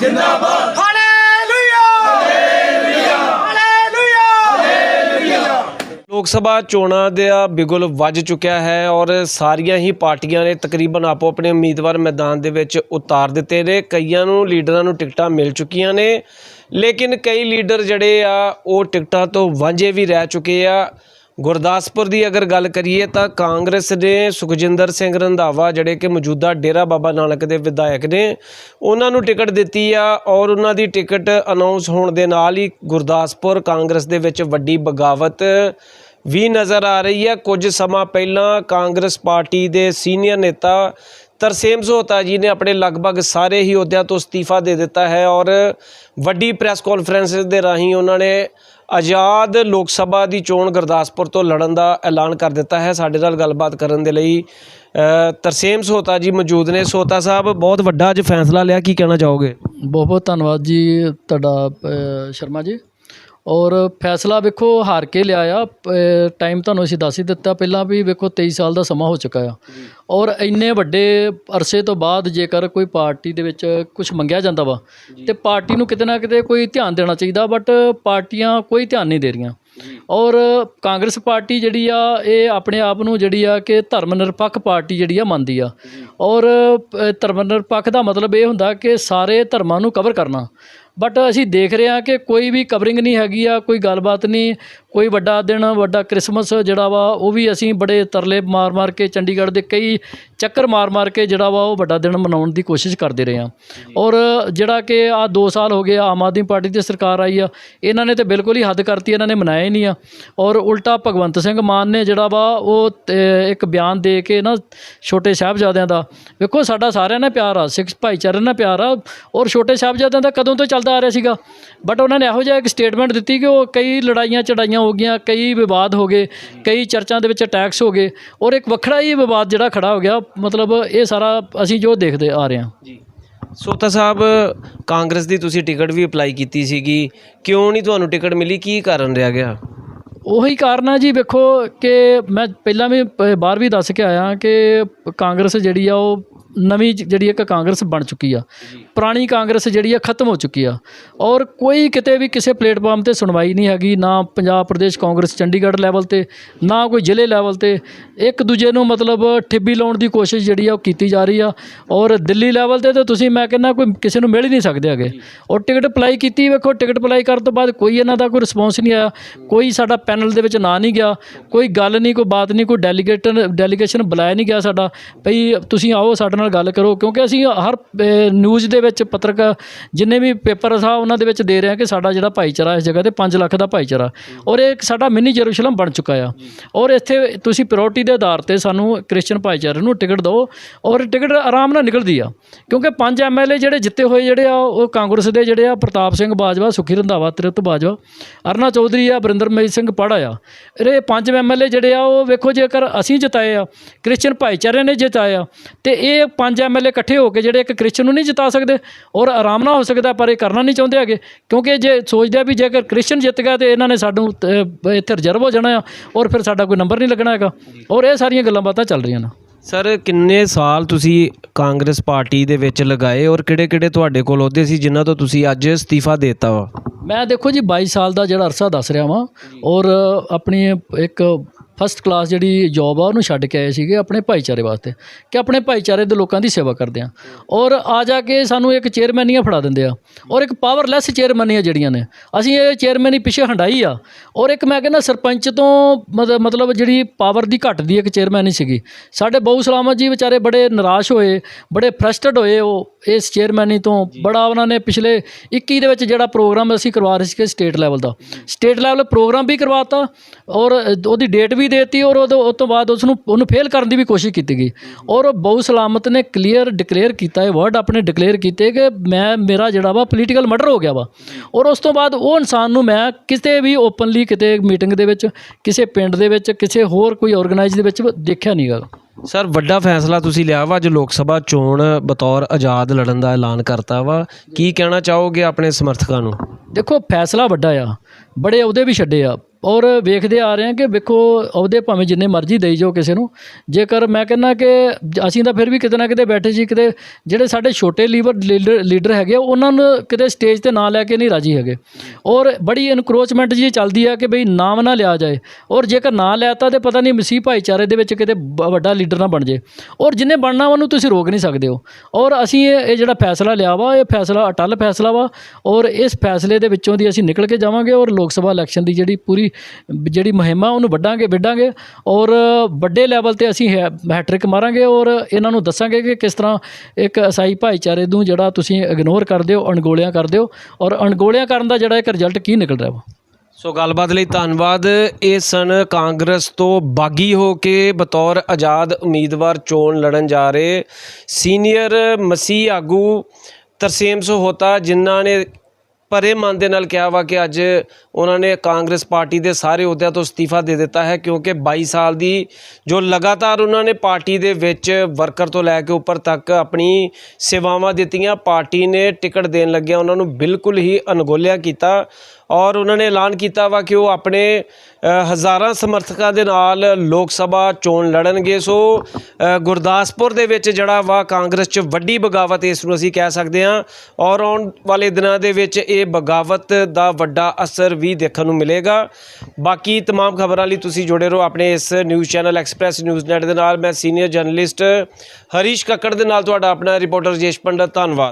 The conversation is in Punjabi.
ਜਿੰਦਾਬਾਦ। ਹਾਲੇਲੂਇਆ। ਹਾਲੇਲੂਇਆ ਹਾਲੇਲੂਇਆ ਲੋਕ ਸਭਾ ਚੋਣਾਂ ਦਾ ਬਿਗੁਲ ਵੱਜ ਚੁੱਕਿਆ ਹੈ ਔਰ ਸਾਰੀਆਂ ਹੀ ਪਾਰਟੀਆਂ ਨੇ ਤਕਰੀਬਨ ਆਪੋ ਆਪਣੇ ਉਮੀਦਵਾਰ ਮੈਦਾਨ ਦੇ ਵਿੱਚ ਉਤਾਰ ਦਿੱਤੇ ਨੇ। ਕਈਆਂ ਨੂੰ ਲੀਡਰਾਂ ਨੂੰ ਟਿਕਟਾਂ ਮਿਲ ਚੁੱਕੀਆਂ ਨੇ ਲੇਕਿਨ ਕਈ ਲੀਡਰ ਜਿਹੜੇ ਆ ਉਹ ਟਿਕਟਾਂ ਤੋਂ ਵਾਂਝੇ ਵੀ ਰਹਿ ਚੁੱਕੇ ਆ। ਗੁਰਦਾਸਪੁਰ ਦੀ ਅਗਰ ਗੱਲ ਕਰੀਏ ਤਾਂ ਕਾਂਗਰਸ ਨੇ ਸੁਖਜਿੰਦਰ ਸਿੰਘ ਰੰਧਾਵਾ ਜਿਹੜੇ ਕਿ ਮੌਜੂਦਾ ਡੇਰਾ ਬਾਬਾ ਨਾਨਕ ਦੇ ਵਿਧਾਇਕ ਨੇ, ਉਹਨਾਂ ਨੂੰ ਟਿਕਟ ਦਿੱਤੀ ਆ ਔਰ ਉਹਨਾਂ ਦੀ ਟਿਕਟ ਅਨਾਉਂਸ ਹੋਣ ਦੇ ਨਾਲ ਹੀ ਗੁਰਦਾਸਪੁਰ ਕਾਂਗਰਸ ਦੇ ਵਿੱਚ ਵੱਡੀ ਬਗਾਵਤ ਵੀ ਨਜ਼ਰ ਆ ਰਹੀ ਹੈ ਕੁਝ ਸਮਾਂ ਪਹਿਲਾਂ ਕਾਂਗਰਸ ਪਾਰਟੀ ਦੇ ਸੀਨੀਅਰ ਨੇਤਾ ਤਰਸੇਮ ਸੋਤਾ ਜੀ ਨੇ ਆਪਣੇ ਲਗਭਗ ਸਾਰੇ ਹੀ ਅਹੁਦਿਆਂ ਤੋਂ ਅਸਤੀਫਾ ਦੇ ਦਿੱਤਾ ਹੈ ਔਰ ਵੱਡੀ ਪ੍ਰੈਸ ਕਾਨਫਰੰਸ ਦੇ ਰਾਹੀਂ ਉਹਨਾਂ ਨੇ ਆਜ਼ਾਦ ਲੋਕ ਸਭਾ ਦੀ ਚੋਣ ਗੁਰਦਾਸਪੁਰ ਤੋਂ ਲੜਨ ਦਾ ਐਲਾਨ ਕਰ ਦਿੱਤਾ ਹੈ। ਸਾਡੇ ਨਾਲ ਗੱਲਬਾਤ ਕਰਨ ਦੇ ਲਈ ਤਰਸੇਮ ਸੋਤਾ ਜੀ ਮੌਜੂਦ ਨੇ। ਸੋਤਾ ਸਾਹਿਬ, ਬਹੁਤ ਵੱਡਾ ਅੱਜ ਫੈਸਲਾ ਲਿਆ। ਕੀ ਕਹਿਣਾ ਚਾਹੋਗੇ? ਬਹੁਤ ਬਹੁਤ ਧੰਨਵਾਦ ਜੀ ਤੁਹਾਡਾ ਸ਼ਰਮਾ ਜੀ। ਔਰ ਫੈਸਲਾ ਵੇਖੋ ਹਾਰ ਕੇ ਲਿਆ ਆ ਟਾਈਮ ਤੁਹਾਨੂੰ ਅਸੀਂ ਦੱਸ ਹੀ ਦਿੱਤਾ ਪਹਿਲਾਂ ਵੀ ਵੇਖੋ 23 ਸਾਲ ਦਾ ਸਮਾਂ ਹੋ ਚੁੱਕਾ ਆ। ਔਰ ਇੰਨੇ ਵੱਡੇ ਅਰਸੇ ਤੋਂ ਬਾਅਦ ਜੇਕਰ ਕੋਈ ਪਾਰਟੀ ਦੇ ਵਿੱਚ ਕੁਝ ਮੰਗਿਆ ਜਾਂਦਾ ਵਾ ਤੇ ਪਾਰਟੀ ਨੂੰ ਕਿਤੇ ਨਾ ਕਿਤੇ ਕੋਈ ਧਿਆਨ ਦੇਣਾ ਚਾਹੀਦਾ ਬਟ ਪਾਰਟੀਆਂ ਕੋਈ ਧਿਆਨ ਨਹੀਂ ਦੇ ਰਹੀਆਂ। ਔਰ ਕਾਂਗਰਸ ਪਾਰਟੀ ਜਿਹੜੀ ਆ ਇਹ ਆਪਣੇ ਆਪ ਨੂੰ ਜਿਹੜੀ ਆ ਕਿ ਧਰਮ ਨਿਰਪੱਖ ਪਾਰਟੀ ਜਿਹੜੀ ਆ ਮੰਨਦੀ ਆ। ਔਰ ਧਰਮ ਨਿਰਪੱਖ ਦਾ ਮਤਲਬ ਇਹ ਹੁੰਦਾ ਕਿ ਸਾਰੇ ਧਰਮਾਂ ਨੂੰ ਕਵਰ ਕਰਨਾ। ਬਟ ਅਸੀਂ ਦੇਖ ਰਹੇ ਹਾਂ ਕਿ ਕੋਈ ਵੀ ਕਵਰਿੰਗ ਨਹੀਂ ਹੈਗੀ ਆ ਕੋਈ ਗੱਲਬਾਤ ਨਹੀਂ ਕੋਈ ਵੱਡਾ ਦਿਨ ਵੱਡਾ ਕ੍ਰਿਸਮਸ ਜਿਹੜਾ ਵਾ ਉਹ ਵੀ ਅਸੀਂ ਬੜੇ ਤਰਲੇ ਮਾਰ-ਮਾਰ ਕੇ ਚੰਡੀਗੜ੍ਹ ਦੇ ਕਈ ਚੱਕਰ ਮਾਰ-ਮਾਰ ਕੇ ਜਿਹੜਾ ਵਾ ਉਹ ਵੱਡਾ ਦਿਨ ਮਨਾਉਣ ਦੀ ਕੋਸ਼ਿਸ਼ ਕਰਦੇ ਰਹੇ ਹਾਂ। ਔਰ ਜਿਹੜਾ ਕਿ ਆ 2 ਸਾਲ ਹੋ ਗਏ ਆਮ ਆਦਮੀ ਪਾਰਟੀ ਦੀ ਸਰਕਾਰ ਆਈ ਆ ਇਹਨਾਂ ਨੇ ਤੇ ਬਿਲਕੁਲ ਹੀ ਹੱਦ ਕਰਤੀ ਇਹਨਾਂ ਨੇ ਮਨਾਇਆ ਹੀ ਨਹੀਂ ਆ। ਔਰ ਉਲਟਾ ਭਗਵੰਤ ਸਿੰਘ ਮਾਨ ਨੇ ਜਿਹੜਾ ਵਾ ਉਹ ਇੱਕ ਬਿਆਨ ਦੇ ਕੇ ਨਾ ਛੋਟੇ ਸਾਹਿਬਜ਼ਾਦਿਆਂ ਦਾ ਵੇਖੋ ਸਾਡਾ ਸਾਰਿਆਂ ਨਾਲ ਪਿਆਰ ਆ ਸਿੱਖ ਭਾਈਚਾਰੇ ਨਾਲ ਪਿਆਰ ਆ ਔਰ ਛੋਟੇ ਸਾਹਿਬਜ਼ਾਦਿਆਂ ਦਾ ਕਦੋਂ ਤੋਂ ਚੱਲਦਾ ਆ ਰਿਹਾ ਸੀਗਾ। ਬਟ ਉਹਨਾਂ ਨੇ ਇਹੋ ਜਿਹਾ ਇੱਕ ਸਟੇਟਮੈਂਟ ਦਿੱਤੀ ਕਿ ਉਹ ਕਈ ਲੜਾਈਆਂ ਚੜਾਈਆਂ ਹੋ ਗਈਆਂ, ਕਈ ਵਿਵਾਦ ਹੋ ਗਏ, ਕਈ ਚਰਚਾਂ ਦੇ ਵਿੱਚ ਅਟੈਕਸ ਹੋ ਗਏ ਔਰ ਇੱਕ ਵੱਖਰਾ ਹੀ ਵਿਵਾਦ ਜਿਹੜਾ ਖੜਾ ਹੋ ਗਿਆ, ਮਤਲਬ ਇਹ ਸਾਰਾ ਅਸੀਂ ਜੋ ਦੇਖਦੇ ਆ ਰਹੇ ਹਾਂ। ਜੀ। ਸੋਤਾ ਸਾਹਿਬ, ਕਾਂਗਰਸ ਦੀ ਤੁਸੀਂ ਟਿਕਟ ਵੀ ਅਪਲਾਈ ਕੀਤੀ ਸੀਗੀ। ਕਿਉਂ ਨਹੀਂ ਤੁਹਾਨੂੰ ਟਿਕਟ ਮਿਲੀ? ਕੀ ਕਾਰਨ ਰਿਹਾ ਗਿਆ? ਉਹੀ ਕਾਰਨ ਆ ਜੀ ਵੇਖੋ ਕਿ ਮੈਂ ਪਹਿਲਾਂ ਵੀ ਬਾਹਰ ਵੀ ਦੱਸ ਕੇ ਆਇਆ ਕਿ ਕਾਂਗਰਸ ਜਿਹੜੀ ਆ ਉਹ ਨਵੀਂ ਜਿਹੜੀ ਇੱਕ ਕਾਂਗਰਸ ਬਣ ਚੁੱਕੀ ਆ। ਪੁਰਾਣੀ ਕਾਂਗਰਸ ਜਿਹੜੀ ਆ ਖਤਮ ਹੋ ਚੁੱਕੀ ਆ। ਔਰ ਕੋਈ ਕਿਤੇ ਵੀ ਕਿਸੇ ਪਲੇਟਫਾਰਮ ਤੇ ਸੁਣਵਾਈ ਨਹੀਂ ਹੈਗੀ ਨਾ ਪੰਜਾਬ ਪ੍ਰਦੇਸ਼ ਕਾਂਗਰਸ ਚੰਡੀਗੜ੍ਹ ਲੈਵਲ ਤੇ ਨਾ ਕੋਈ ਜ਼ਿਲ੍ਹੇ ਲੈਵਲ ਤੇ। ਇੱਕ ਦੂਜੇ ਨੂੰ ਮਤਲਬ ਠਿੱਬੀ ਲਾਉਣ ਦੀ ਕੋਸ਼ਿਸ਼ ਜਿਹੜੀ ਆ ਉਹ ਕੀਤੀ ਜਾ ਰਹੀ ਆ। ਔਰ ਦਿੱਲੀ ਲੈਵਲ ਤੇ ਤਾਂ ਤੁਸੀਂ ਮੈਂ ਕਹਿੰਦਾ ਕੋਈ ਕਿਸੇ ਨੂੰ ਮਿਲ ਹੀ ਨਹੀਂ ਸਕਦੇ ਹੈਗੇ। ਔਰ ਟਿਕਟ ਅਪਲਾਈ ਕੀਤੀ ਵੇਖੋ ਟਿਕਟ ਅਪਲਾਈ ਕਰਨ ਤੋਂ ਬਾਅਦ ਕੋਈ ਇਹਨਾਂ ਦਾ ਕੋਈ ਰਿਸਪੌਂਸ ਨਹੀਂ ਆਇਆ। ਕੋਈ ਸਾਡਾ ਪੈਨਲ ਦੇ ਵਿੱਚ ਨਾਂ ਨਹੀਂ ਗਿਆ, ਕੋਈ ਗੱਲ ਨਹੀਂ, ਕੋਈ ਬਾਤ ਨਹੀਂ, ਕੋਈ ਡੈਲੀਗੇਟ ਡੈਲੀਗੇਸ਼ਨ ਬੁਲਾਇਆ ਨਹੀਂ ਗਿਆ ਸਾਡਾ। ਭਈ ਤੁਸੀਂ ਆਓ, ਸਾਡੇ ਨਾਲ ਗੱਲ ਕਰੋ, ਕਿਉਂਕਿ ਅਸੀਂ ਹਰ ਨਿਊਜ਼ ਦੇ ਵਿੱਚ ਪੱਤਰਕਾਰ ਜਿੰਨੇ ਵੀ ਪੇਪਰ ਆ ਉਹਨਾਂ ਦੇ ਵਿੱਚ ਦੇ ਰਹੇ ਹਾਂ ਕਿ ਸਾਡਾ ਜਿਹੜਾ ਭਾਈਚਾਰਾ ਇਸ ਜਗ੍ਹਾ ਤੇ 5 ਲੱਖ ਦਾ ਭਾਈਚਾਰਾ। ਔਰ ਇਹ ਇੱਕ ਸਾਡਾ ਮਿੰਨੀ ਜਰੂਸ਼ਲਮ ਬਣ ਚੁੱਕਾ ਆ। ਔਰ ਇੱਥੇ ਤੁਸੀਂ ਪ੍ਰਾਇੋਰਟੀ ਦੇ ਆਧਾਰ ਤੇ ਸਾਨੂੰ ਕ੍ਰਿਸਚੀਅਨ ਭਾਈਚਾਰੇ ਨੂੰ ਟਿਕਟ ਦਿਓ, ਔਰ ਟਿਕਟ ਆਰਾਮ ਨਾਲ ਨਿਕਲਦੀ ਆ। ਕਿਉਂਕਿ ਪੰਜ ਐਮਐਲਏ ਜਿਹੜੇ ਜਿੱਤੇ ਹੋਏ ਜਿਹੜੇ ਆ, ਉਹ ਕਾਂਗਰਸ ਦੇ ਜਿਹੜੇ ਆ, ਪ੍ਰਤਾਪ ਸਿੰਘ ਬਾਜਵਾ, ਸੁਖੀ ਰੰਧਾਵਾ, ਤ੍ਰਿਪਤ ਬਾਜਵਾ, ਅਰਨਾ ਚੌਧਰੀ ਆ ਬਰਿੰਦਰਮੇਜ ਸਿੰਘ ਪਾੜਾ ਆ। ਇਹ ਪੰਜ ਐਮਐਲਏ ਜਿਹੜੇ ਆ, ਉਹ ਵੇਖੋ ਜੇਕਰ ਅਸੀਂ ਜਿਤਾਏ ਆ ਕ੍ਰਿਸਚੀਅਨ ਭਾਈਚਾਰੇ ਨੇ ਜਿਤਾਇਆ ਆ, ਤੇ ਇਹ ਪੰਜ ਐਮਐਲਏ ਇਕੱਠੇ ਹੋ ਕੇ ਜਿਹੜੇ ਇੱਕ ਕ੍ਰਿਸਚੀਅਨ ਨੂੰ ਨਹੀਂ ਜਿਤਾ ਸਕਦੇ, ਔਰ ਆਰਾਮ ਨਾਲ ਹੋ ਸਕਦਾ, ਪਰ ਇਹ ਕਰਨਾ ਨਹੀਂ ਚਾਹੁੰਦੇ ਹੈਗੇ, ਕਿਉਂਕਿ ਜੇ ਸੋਚਦੇ ਆ ਵੀ ਜੇਕਰ ਕ੍ਰਿਸਚੀਅਨ ਜਿੱਤ ਗਿਆ ਤੇ ਇਹਨਾਂ ਨੇ ਸਾਨੂੰ ਇੱਥੇ ਰਿਜ਼ਰਵ ਹੋ ਜਾਣਾ ਆ, ਔਰ ਫਿਰ ਸਾਡਾ ਕੋਈ ਨੰਬਰ ਨਹੀਂ ਲੱਗਣਾ ਹੈਗਾ, ਔਰ ਇਹ ਸਾਰੀਆਂ ਗੱਲਾਂ ਬਾਤਾਂ ਚੱਲ ਰਹੀਆਂ ਨੇ। ਸਰ, ਕਿੰਨੇ ਸਾਲ ਤੁਸੀਂ ਕਾਂਗਰਸ ਪਾਰਟੀ ਦੇ ਵਿੱਚ ਲਗਾਏ ਔਰ ਕਿਹੜੇ-ਕਿਹੜੇ ਤੁਹਾਡੇ ਕੋਲ ਅਹੁਦੇ ਸੀ ਜਿਨ੍ਹਾਂ ਤੋਂ ਤੁਸੀਂ ਅੱਜ ਅਸਤੀਫਾ ਦੇਤਾ ਵਾ? ਮੈਂ ਦੇਖੋ ਜੀ 22 ਸਾਲ ਦਾ ਜਿਹੜਾ ਅਰਸਾ ਦੱਸ ਰਿਹਾ ਵਾਂ ਔਰ ਆਪਣੀ ਇੱਕ ਫਸਟ ਕਲਾਸ ਜਿਹੜੀ ਜੌਬ ਆ ਉਹਨੂੰ ਛੱਡ ਕੇ ਆਏ ਸੀਗੇ ਆਪਣੇ ਭਾਈਚਾਰੇ ਵਾਸਤੇ ਕਿ ਆਪਣੇ ਭਾਈਚਾਰੇ ਦੇ ਲੋਕਾਂ ਦੀ ਸੇਵਾ ਕਰਦੇ ਆ। ਔਰ ਆ ਜਾ ਕੇ ਸਾਨੂੰ ਇੱਕ ਚੇਅਰਮੈਨੀਆਂ ਫੜਾ ਦਿੰਦੇ ਆ। ਔਰ ਇੱਕ ਪਾਵਰਲੈਸ ਚੇਅਰਮੈਨੀਆਂ ਜਿਹੜੀਆਂ ਨੇ ਅਸੀਂ ਇਹ ਚੇਅਰਮੈਨੀ ਪਿੱਛੇ ਹੰਡਾਈ ਆ। ਔਰ ਇੱਕ ਮੈਂ ਕਹਿੰਦਾ ਸਰਪੰਚ ਤੋਂ ਮਤ- ਮਤਲਬ ਜਿਹੜੀ ਪਾਵਰ ਦੀ ਘੱਟ ਦੀ ਇੱਕ ਚੇਅਰਮੈਨੀ ਸੀਗੀ। ਸਾਡੇ ਬਹੁ ਸਲਾਮਤ ਜੀ ਵਿਚਾਰੇ ਬੜੇ ਨਿਰਾਸ਼ ਹੋਏ ਬੜੇ ਫਰਸਟਰਡ ਹੋਏ ਉਹ ਇਸ ਚੇਅਰਮੈਨੀ ਤੋਂ। ਬੜਾ ਉਹਨਾਂ ਨੇ ਪਿਛਲੇ 21 ਦੇ ਵਿੱਚ ਜਿਹੜਾ ਪ੍ਰੋਗਰਾਮ ਅਸੀਂ ਕਰਵਾ ਰਹੇ ਸੀਗੇ ਸਟੇਟ ਲੈਵਲ ਦਾ। ਸਟੇਟ ਲੈਵਲ ਪ੍ਰੋਗਰਾਮ ਵੀ ਕਰਵਾਤਾ ਔਰ ਉਹਦੀ ਡੇਟ ਵੀ ਦੇਤੀ ਔਰ ਉਸ ਤੋਂ ਬਾਅਦ ਉਸ ਨੂੰ ਉਹਨੂੰ ਫੇਲ ਕਰਨ ਦੀ ਵੀ ਕੋਸ਼ਿਸ਼ ਕੀਤੀ ਗਈ। ਔਰ ਉਹ ਬਹੁ ਸਲਾਮਤ ਨੇ ਕਲੀਅਰ ਡਿਕਲੇਅਰ ਕੀਤਾ ਇਹ ਵਰਡ ਆਪਣੇ ਡਿਕਲੇਅਰ ਕੀਤੇ ਕਿ ਮੈਂ ਮੇਰਾ ਜਿਹੜਾ ਵਾ ਪੋਲੀਟੀਕਲ ਮਰਡਰ ਹੋ ਗਿਆ ਵਾ। ਔਰ ਉਸ ਤੋਂ ਬਾਅਦ ਉਹ ਇਨਸਾਨ ਨੂੰ ਮੈਂ ਕਿਤੇ ਵੀ ਓਪਨਲੀ ਕਿਤੇ ਮੀਟਿੰਗ ਦੇ ਵਿੱਚ ਕਿਸੇ ਪਿੰਡ ਦੇ ਵਿੱਚ ਕਿਸੇ ਹੋਰ ਕੋਈ ਆਰਗੇਨਾਈਜ਼ ਦੇ ਵਿੱਚ ਦੇਖਿਆ ਨਹੀਂਗਾ ਸਰ ਵੱਡਾ ਫੈਸਲਾ ਤੁਸੀਂ ਲਿਆ ਵਾ ਅੱਜ ਲੋਕ ਸਭਾ ਚੋਣ ਬਤੌਰ ਆਜ਼ਾਦ ਲੜਨ ਦਾ ਐਲਾਨ ਕਰਤਾ ਵਾ। ਕੀ ਕਹਿਣਾ ਚਾਹੋਗੇ ਆਪਣੇ ਸਮਰਥਕਾਂ ਨੂੰ? ਦੇਖੋ ਫੈਸਲਾ ਵੱਡਾ ਆ। ਬੜੇ ਅਹੁਦੇ ਵੀ ਛੱਡੇ ਆ। ਔਰ ਵੇਖਦੇ ਆ ਰਹੇ ਹਾਂ ਕਿ ਵੇਖੋ ਅਹੁਦੇ ਭਾਵੇਂ ਜਿੰਨੇ ਮਰਜ਼ੀ ਦੇਈ ਜਾਓ ਕਿਸੇ ਨੂੰ। ਜੇਕਰ ਮੈਂ ਕਹਿੰਦਾ ਕਿ ਅਸੀਂ ਤਾਂ ਫਿਰ ਵੀ ਕਿਤੇ ਨਾ ਕਿਤੇ ਬੈਠੇ ਸੀ ਕਿਤੇ ਜਿਹੜੇ ਸਾਡੇ ਛੋਟੇ ਲੀਵਰ ਲੀਡਰ ਲੀਡਰ ਹੈਗੇ ਆ, ਉਹਨਾਂ ਨੂੰ ਕਿਤੇ ਸਟੇਜ ਤੇ ਨਾ ਲੈ ਕੇ ਨਹੀਂ ਰਾਜੀ ਹੈਗੇ। ਔਰ ਬੜੀ ਇਨਕਰੋਚਮੈਂਟ ਜੀ ਚੱਲਦੀ ਹੈ ਕਿ ਬਈ ਨਾਮ ਨਾ ਲਿਆ ਜਾਏ। ਔਰ ਜੇਕਰ ਨਾ ਲਿਆਤਾ ਤੇ ਪਤਾ ਨਹੀਂ ਮਸੀਹ ਭਾਈਚਾਰੇ ਦੇ ਵਿੱਚ ਕਿਤੇ ਬ- ਵੱਡਾ ਲੀਡਰ ਨਾ ਬਣ ਜੇ। ਔਰ ਜਿੰਨੇ ਬਣਨਾ ਉਹਨੂੰ ਤੁਸੀਂ ਰੋਕ ਨਹੀਂ ਸਕਦੇ ਹੋ। ਔਰ ਅਸੀਂ ਇਹ ਇਹ ਜਿਹੜਾ ਫੈਸਲਾ ਲਿਆ ਵਾ ਇਹ ਫੈਸਲਾ ਅਟਲ ਫੈਸਲਾ ਵਾ। ਔਰ ਇਸ ਫੈਸਲੇ ਦੇ ਵਿੱਚੋਂ ਦੀ ਅਸੀਂ ਨਿਕਲ ਕੇ ਜਾਵਾਂਗੇ। ਔਰ ਲੋਕ ਸਭਾ ਇਲੈਕਸ਼ਨ ਦੀ ਜਿਹੜੀ ਪੂਰੀ ਜਿਹੜੀ ਮੁਹਿੰਮ ਉਹਨੂੰ ਵੱਢਾਂਗੇ, ਵਿੱਢਾਂਗੇ ਔਰ ਵੱਡੇ ਲੈਵਲ ਤੇ ਅਸੀਂ ਹੈਟ੍ਰਿਕ ਮਾਰਾਂਗੇ ਔਰ ਇਹਨਾਂ ਨੂੰ ਦੱਸਾਂਗੇ ਕਿ ਕਿਸ ਤਰ੍ਹਾਂ ਇੱਕ ਈਸਾਈ ਭਾਈਚਾਰੇ ਨੂੰ ਜਿਹੜਾ ਤੁਸੀਂ ਇਗਨੋਰ ਕਰਦੇ ਹੋ, ਅਣਗੋਲਿਆਂ ਕਰਦੇ ਹੋ ਔਰ ਅਣਗੋਲਿਆਂ ਕਰਨ ਦਾ ਜਿਹੜਾ ਇੱਕ ਰਿਜ਼ਲਟ ਕੀ ਨਿਕਲ ਰਿਹਾ ਵਾ? ਸੋ ਗੱਲਬਾਤ ਲਈ ਧੰਨਵਾਦ। ਇਹ ਸਨ ਕਾਂਗਰਸ ਤੋਂ ਬਾਗੀ ਹੋ ਕੇ ਬਤੌਰ ਆਜ਼ਾਦ ਉਮੀਦਵਾਰ ਚੋਣ ਲੜਨ ਜਾ ਰਹੇ ਸੀਨੀਅਰ ਮਸੀਹ ਆਗੂ ਤਰਸੇਮ ਸਹੋਤਾ, ਜਿਨ੍ਹਾਂ ਨੇ ਭਰੇ ਮਨ ਦੇ ਨਾਲ ਕਿਹਾ ਵਾ ਕਿ ਅੱਜ ਉਹਨਾਂ ਨੇ ਕਾਂਗਰਸ ਪਾਰਟੀ ਦੇ ਸਾਰੇ ਅਹੁਦਿਆਂ ਤੋਂ ਅਸਤੀਫਾ ਦੇ ਦਿੱਤਾ ਹੈ, ਕਿਉਂਕਿ 22 ਸਾਲ ਦੀ ਜੋ ਲਗਾਤਾਰ ਉਹਨਾਂ ਨੇ ਪਾਰਟੀ ਦੇ ਵਿੱਚ ਵਰਕਰ ਤੋਂ ਲੈ ਕੇ ਉੱਪਰ ਤੱਕ ਆਪਣੀ ਸੇਵਾਵਾਂ ਦਿੱਤੀਆਂ, ਪਾਰਟੀ ਨੇ ਟਿਕਟ ਦੇਣ ਲੱਗਿਆ ਉਹਨਾਂ ਨੂੰ ਬਿਲਕੁਲ ਹੀ ਅਣਗੋਲਿਆ ਕੀਤਾ। ਔਰ ਉਹਨਾਂ ਨੇ ਐਲਾਨ ਕੀਤਾ ਵਾ ਕਿ ਉਹ ਆਪਣੇ ਅ, ਹਜ਼ਾਰਾਂ ਸਮਰਥਕਾਂ ਦੇ ਨਾਲ ਲੋਕ ਸਭਾ ਚੋਣ ਲੜਨਗੇ ਸੋ ਅ, ਗੁਰਦਾਸਪੁਰ ਦੇ ਵਿੱਚ ਜਿਹੜਾ ਵਾ ਕਾਂਗਰਸ 'ਚ ਵੱਡੀ ਬਗਾਵਤ ਇਸ ਨੂੰ ਅਸੀਂ ਕਹਿ ਸਕਦੇ ਹਾਂ ਔਰ ਆਉਣ ਵਾਲੇ ਦਿਨਾਂ ਦੇ ਵਿੱਚ ਇਹ ਬਗਾਵਤ ਦਾ ਵੱਡਾ ਅਸਰ ਵੀ ਦੇਖਣ ਨੂੰ ਮਿਲੇਗਾ ਬਾਕੀ तमाम ਖਬਰਾਂ ਲਈ ਤੁਸੀਂ ਜੁੜੇ ਰਹੋ ਆਪਣੇ ਇਸ news channel express news net ਦੇ ਨਾਲ ਮੈਂ ਸੀਨੀਅਰ ਜਰਨਲਿਸਟ ਹਰੀਸ਼ ਕੱਕੜ ਦੇ ਨਾਲ ਤੁਹਾਡਾ ਆਪਣਾ ਰਿਪੋਰਟਰ ਜੇਸ਼ ਪੰਡਤ ਧੰਨਵਾਦ